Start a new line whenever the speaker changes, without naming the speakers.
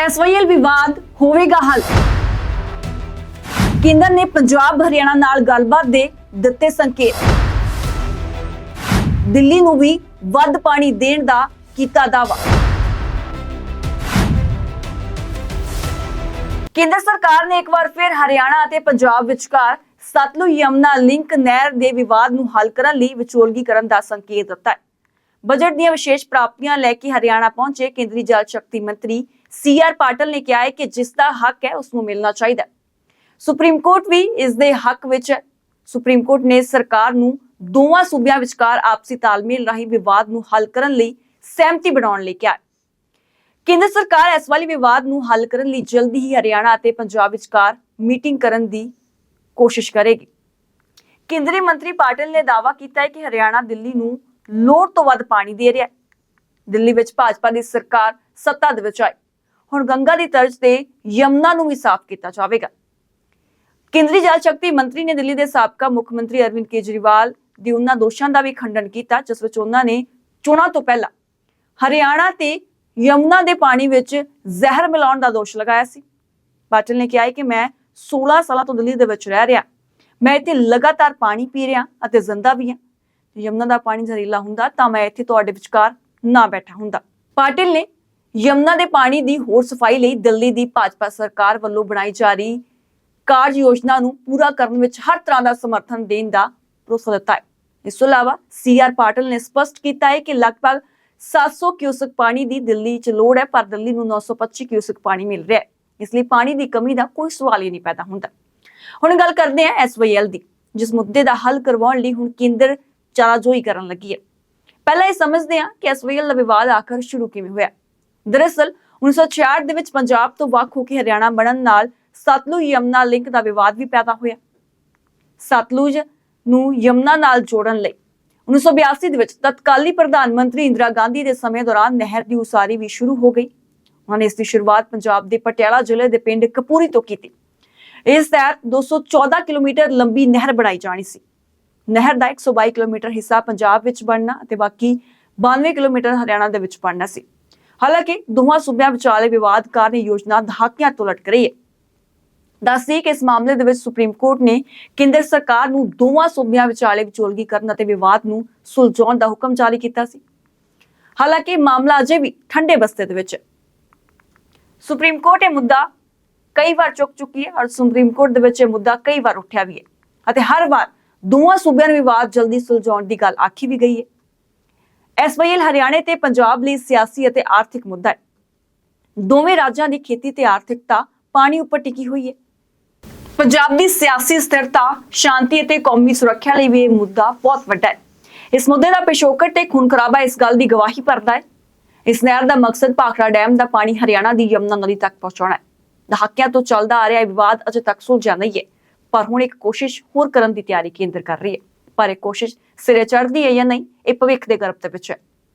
SYL ਵਿਵਾਦ ਹੋਵੇਗਾ ਹੱਲ। ਕੇਂਦਰ ਨੇ ਪੰਜਾਬ, ਹਰਿਆਣਾ ਨਾਲ ਗੱਲਬਾਤ ਦੇ ਦਿੱਤੇ ਸੰਕੇਤ। ਦਿੱਲੀ ਨੂੰ ਵੀ ਵੱਧ ਪਾਣੀ ਦੇਣ ਦਾ ਕੀਤਾ ਦਾਅਵਾ। ਕੇਂਦਰ ਸਰਕਾਰ ਨੇ ਇੱਕ ਵਾਰ ਫਿਰ ਹਰਿਆਣਾ ਅਤੇ ਪੰਜਾਬ ਵਿਚਕਾਰ ਸਤਲੁਜ ਯਮਨਾ ਲਿੰਕ ਨਹਿਰ ਦੇ ਵਿਵਾਦ ਨੂੰ ਹੱਲ ਕਰਨ ਲਈ ਵਿਚੋਲਗੀ ਕਰਨ ਦਾ ਸੰਕੇਤ ਦਿੱਤਾ ਹੈ। ਬਜਟ ਦੀਆਂ ਵਿਸ਼ੇਸ਼ ਪ੍ਰਾਪਤੀਆਂ ਲੈ ਕੇ ਹਰਿਆਣਾ ਪਹੁੰਚੇ ਕੇਂਦਰੀ ਜਲ ਸ਼ਕਤੀ ਮੰਤਰੀ ਸੀ ਆਰ ਪਾਟਲ ਨੇ ਕਿਹਾ ਹੈ ਕਿ ਜਿਸ ਦਾ ਹੱਕ ਹੈ ਉਸ ਨੂੰ ਮਿਲਣਾ ਚਾਹੀਦਾ ਸੁਪਰੀਮ ਕੋਰਟ ਵੀ ਇਸ ਦੇ ਹੱਕ ਵਿੱਚ ਹੈ। ਸੁਪਰੀਮ ਕੋਰਟ ਨੇ ਸਰਕਾਰ ਨੂੰ ਦੋਵਾਂ ਸੂਬਿਆਂ ਵਿਚਕਾਰ ਆਪਸੀ ਤਾਲਮੇਲ ਰਾਹੀਂ ਵਿਵਾਦ ਨੂੰ ਹੱਲ ਕਰਨ ਲਈ ਸਹਿਮਤੀ ਬਣਾਉਣ ਲਈ ਕਿਹਾ ਕੇਂਦਰ ਸਰਕਾਰ ਇਸ ਵਾਲੀ ਵਿਵਾਦ ਨੂੰ ਹੱਲ ਕਰਨ ਲਈ ਜਲਦੀ ਹੀ ਹਰਿਆਣਾ ਅਤੇ ਪੰਜਾਬ ਵਿਚਕਾਰ ਮੀਟਿੰਗ ਕਰਨ ਦੀ ਕੋਸ਼ਿਸ਼ ਕਰੇਗੀ। ਕੇਂਦਰੀ ਮੰਤਰੀ ਪਾਟਿਲ ਨੇ ਦਾਅਵਾ ਕੀਤਾ ਹੈ ਕਿ ਹਰਿਆਣਾ ਦਿੱਲੀ ਨੂੰ ਲੋੜ ਤੋਂ ਵੱਧ ਪਾਣੀ ਦੇ ਰਿਹਾ ਹੈ। ਦਿੱਲੀ ਵਿੱਚ ਭਾਜਪਾ ਦੀ ਸਰਕਾਰ ਸੱਤਾ ਦੇ ਵਿੱਚ ਆਈ। ਹੁਣ ਗੰਗਾ ਦੀ ਤਰਜ਼ ਤੇ ਯਮਨਾ ਨੂੰ ਵੀ ਸਾਫ਼ ਕੀਤਾ ਜਾਵੇਗਾ। ਕੇਂਦਰੀ ਜਲ ਸ਼ਕਤੀ ਮੰਤਰੀ ਨੇ ਦਿੱਲੀ ਦੇ ਸਾਬਕਾ ਮੁੱਖ ਮੰਤਰੀ ਅਰਵਿੰਦ ਕੇਜਰੀਵਾਲ ਦੀ ਉਹਨਾਂ ਦੋਸ਼ਾਂ ਦਾ ਵੀ ਖੰਡਨ ਕੀਤਾ, ਜਿਸ ਵਿੱਚ ਉਹਨਾਂ ਨੇ ਚੋਣਾਂ ਤੋਂ ਪਹਿਲਾਂ ਹਰਿਆਣਾ ਤੇ ਯਮੁਨਾ ਦੇ ਪਾਣੀ ਵਿੱਚ ਜ਼ਹਿਰ ਮਿਲਾਉਣ ਦਾ ਦੋਸ਼ ਲਗਾਇਆ ਸੀ। ਪਾਟਿਲ ਨੇ ਕਿਹਾ ਕਿ ਮੈਂ 16 ਸਾਲਾਂ ਤੋਂ ਦਿੱਲੀ ਦੇ ਵਿੱਚ ਰਹਿ ਰਿਹਾ। ਮੈਂ ਇੱਥੇ ਲਗਾਤਾਰ ਪਾਣੀ ਪੀ ਰਿਹਾ ਅਤੇ ਜ਼ਿੰਦਾ ਵੀ ਹਾਂ। ਜੇ ਯਮੁਨਾ ਦਾ ਪਾਣੀ ਜ਼ਹਿਰੀਲਾ ਹੁੰਦਾ ਤਾਂ ਮੈਂ ਇੱਥੇ ਤੁਹਾਡੇ ਵਿਚਕਾਰ ਨਾ ਬੈਠਾ ਹੁੰਦਾ। ਪਾਟਿਲ ਨੇ ਯਮੁਨਾ ਦੇ ਪਾਣੀ ਦੀ ਹੋਰ ਸਫ਼ਾਈ ਲਈ ਦਿੱਲੀ ਦੀ ਭਾਜਪਾ ਸਰਕਾਰ ਵੱਲੋਂ ਬਣਾਈ ਜਾ ਰਹੀ ਕਾਰਜ ਯੋਜਨਾ ਨੂੰ ਪੂਰਾ ਕਰਨ ਵਿੱਚ ਹਰ ਤਰ੍ਹਾਂ ਦਾ ਸਮਰਥਨ ਦੇਣ ਦਾ ਭਰੋਸਾ ਦਿੱਤਾ ਹੈ। ਇਸ ਤੋਂ ਇਲਾਵਾ ਸੀਆਰ ਪਾਟਲ ਨੇ ਸਪਸ਼ਟ ਕੀਤਾ ਹੈ ਕਿ ਲਗਭਗ 700 ਕਿਊਸਕ ਪਾਣੀ ਦੀ ਦਿੱਲੀ 'ਚ ਲੋੜ ਹੈ, ਪਰ ਦਿੱਲੀ ਨੂੰ 925 ਕਿਊਸਕ ਪਾਣੀ ਮਿਲ ਰਿਹਾ ਹੈ। ਇਸ ਲਈ ਪਾਣੀ ਦੀ ਕਮੀ ਦਾ ਕੋਈ ਸਵਾਲ ਹੀ ਨਹੀਂ ਪੈਦਾ ਹੁੰਦਾ। ਹੁਣ ਗੱਲ ਕਰਦੇ ਹਾਂ ਐਸਵਾਈਐਲ ਦੀ, ਜਿਸ ਮੁੱਦੇ ਦਾ ਹੱਲ ਕਰਵਾਉਣ ਲਈ ਹੁਣ ਕੇਂਦਰ ਚਾਰਾਜੋਈ ਕਰਨ ਲੱਗੀ ਹੈ। ਪਹਿਲਾਂ ਇਹ ਸਮਝਦੇ ਹਾਂ ਕਿ ਐਸਵਾਈਐਲ ਦਾ ਵਿਵਾਦ ਆਖਰ ਸ਼ੁਰੂ ਕਿਵੇਂ ਹੋਇਆ। ਦਰਅਸਲ 1966 ਦੇ ਵਿੱਚ ਪੰਜਾਬ ਤੋਂ ਵੱਖ ਹੋ ਕੇ ਹਰਿਆਣਾ ਬਣਨ ਨਾਲ ਸਤਲੁਜ ਯਮਨਾ ਲਿੰਕ ਦਾ ਵਿਵਾਦ ਵੀ ਪੈਦਾ ਹੋਇਆ। ਸਤਲੁਜ ਨੂੰ ਯਮਨਾ ਨਾਲ ਜੋੜਨ ਲਈ 1982 ਦੇ ਵਿੱਚ ਤਤਕਾਲੀ ਪ੍ਰਧਾਨ ਮੰਤਰੀ ਇੰਦਰਾ ਗਾਂਧੀ ਦੇ ਸਮੇਂ ਦੌਰਾਨ ਨਹਿਰ ਦੀ ਉਸਾਰੀ ਵੀ ਸ਼ੁਰੂ ਹੋ ਗਈ। ਉਹਨਾਂ ਨੇ ਇਸ ਦੀ ਸ਼ੁਰੂਆਤ ਪੰਜਾਬ ਦੇ ਪਟਿਆਲਾ ਜ਼ਿਲ੍ਹੇ ਦੇ ਪਿੰਡ ਕਪੂਰੀ ਤੋਂ ਕੀਤੀ। ਇਸ ਤਹਿਤ 214 ਕਿਲੋਮੀਟਰ ਲੰਬੀ ਨਹਿਰ ਬਣਾਈ ਜਾਣੀ ਸੀ। ਨਹਿਰ ਦਾ 122 ਕਿਲੋਮੀਟਰ ਹਿੱਸਾ ਪੰਜਾਬ ਵਿੱਚ ਬਣਨਾ ਅਤੇ ਬਾਕੀ 92 ਕਿਲੋਮੀਟਰ ਹਰਿਆਣਾ ਦੇ ਵਿੱਚ ਬਣਨਾ ਸੀ। ਹਾਲਾਂਕਿ ਦੋਵਾਂ ਸੂਬਿਆਂ ਵਿਚਾਲੇ ਵਿਵਾਦ ਕਾਰਨ ਯੋਜਨਾ ਦਹਾਕਿਆਂ ਤੋਂ ਲਟਕ ਰਹੀ ਹੈ। ਦੱਸਦੀ ਕਿ ਇਸ ਮਾਮਲੇ ਦੇ ਵਿੱਚ ਸੁਪਰੀਮ ਕੋਰਟ ਨੇ ਕੇਂਦਰ ਸਰਕਾਰ ਨੂੰ ਦੋਵਾਂ ਸੂਬਿਆਂ ਵਿਚਾਲੇ ਵਿਚੋਲਗੀ ਕਰਨ ਅਤੇ ਵਿਵਾਦ ਨੂੰ ਸੁਲਝਾਉਣ ਦਾ ਹੁਕਮ ਜਾਰੀ ਕੀਤਾ ਸੀ। ਹਾਲਾਂਕਿ ਮਾਮਲਾ ਅਜੇ ਵੀ ਠੰਡੇ ਬਸਤੇ ਦੇ ਵਿੱਚ ਹੈ। ਸੁਪਰੀਮ ਕੋਰਟ ਇਹ ਮੁੱਦਾ ਕਈ ਵਾਰ ਚੁੱਕ ਚੁੱਕੀ ਹੈ ਔਰ ਸੁਪਰੀਮ ਕੋਰਟ ਦੇ ਵਿੱਚ ਇਹ ਮੁੱਦਾ ਕਈ ਵਾਰ ਉੱਠਿਆ ਵੀ ਹੈ। ਅਤੇ ਹਰ ਵਾਰ ਦੋਵਾਂ ਸੂਬਿਆਂ ਨੂੰ ਵਿਵਾਦ ਜਲਦੀ ਸੁਲਝਾਉਣ ਦੀ ਗੱਲ ਆਖੀ ਵੀ ਗਈ ਹੈ। ਐਸਵਾਈਐਲ ਹਰਿਆਣੇ ਤੇ ਪੰਜਾਬ ਲਈ ਸਿਆਸੀ ਅਤੇ ਆਰਥਿਕ ਮੁੱਦਾ ਹੈ। ਦੋਵੇਂ ਰਾਜਾਂ ਦੀ ਖੇਤੀ ਤੇ ਆਰਥਿਕਤਾ ਪਾਣੀ ਉੱਪਰ ਟਿਕੀ ਹੋਈ ਹੈ। ਪੰਜਾਬ ਦੀ ਸਿਆਸੀ ਸਥਿਰਤਾ, ਸ਼ਾਂਤੀ ਅਤੇ ਕੌਮੀ ਸੁਰੱਖਿਆ ਲਈ ਵੀ ਇਹ ਮੁੱਦਾ ਬਹੁਤ ਵੱਡਾ ਹੈ। ਇਸ ਮੁੱਦੇ ਦਾ ਪਿਛੋਕੜ ਤੇ ਖੂਨ ਖਰਾਬਾ ਇਸ ਗੱਲ ਦੀ ਗਵਾਹੀ ਭਰਦਾ ਹੈ। ਇਸ ਨਹਿਰ ਦਾ ਮਕਸਦ ਭਾਖੜਾ ਡੈਮ ਦਾ ਪਾਣੀ ਹਰਿਆਣਾ ਦੀ ਯਮਨਾ ਨਦੀ ਤੱਕ ਪਹੁੰਚਾਉਣਾ ਹੈ। ਦਹਾਕਿਆਂ ਤੋਂ ਚੱਲਦਾ ਆ ਰਿਹਾ ਵਿਵਾਦ ਅਜੇ ਤੱਕ ਸੁਲਝਿਆ ਨਹੀਂ ਹੈ, ਪਰ ਹੁਣ ਇੱਕ ਕੋਸ਼ਿਸ਼ ਹੋਰ ਕਰਨ ਦੀ ਤਿਆਰੀ ਕੇਂਦਰ ਕਰ ਰਹੀ ਹੈ। ਪਰ ਇਹ ਕੋਸ਼ਿਸ਼ ਸਿਰੇ ਚੜਦੀ ਹੈ ਜਾਂ ਨਹੀਂ, ਇਹ ਭਵਿੱਖ ਦੇ ਗਰਭ ਦੇ ਵਿੱਚ ਹੈ।